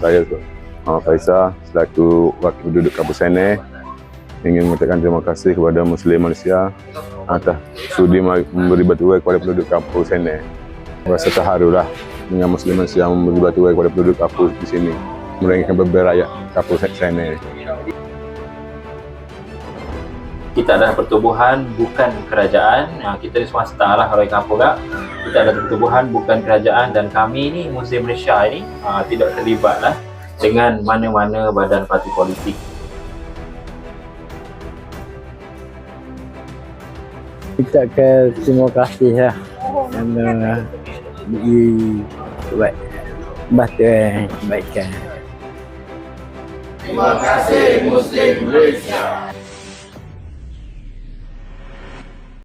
Saya Muhammad Faisal selaku wakil penduduk kampus Sene ingin mengucapkan terima kasih kepada Muslim Malaysia atas sudi memberi bantuan kepada penduduk kampus Sene. Rasa terharulah dengan Muslim Malaysia memberi bantuan kepada penduduk kampus di sini meringankan beban rakyat kampus Sene. Kita adalah pertubuhan bukan kerajaan. Ha, kita ni swasta lah kalau kampung tak kita adalah pertubuhan bukan kerajaan. Dan kami ni Muslim Malaysia ini ha, tidak terlibat lah dengan mana-mana badan parti politik. Ucapkan terima kasih lah. Kerana beri buat bantuan kebaikan. Terima kasih Muslim Malaysia.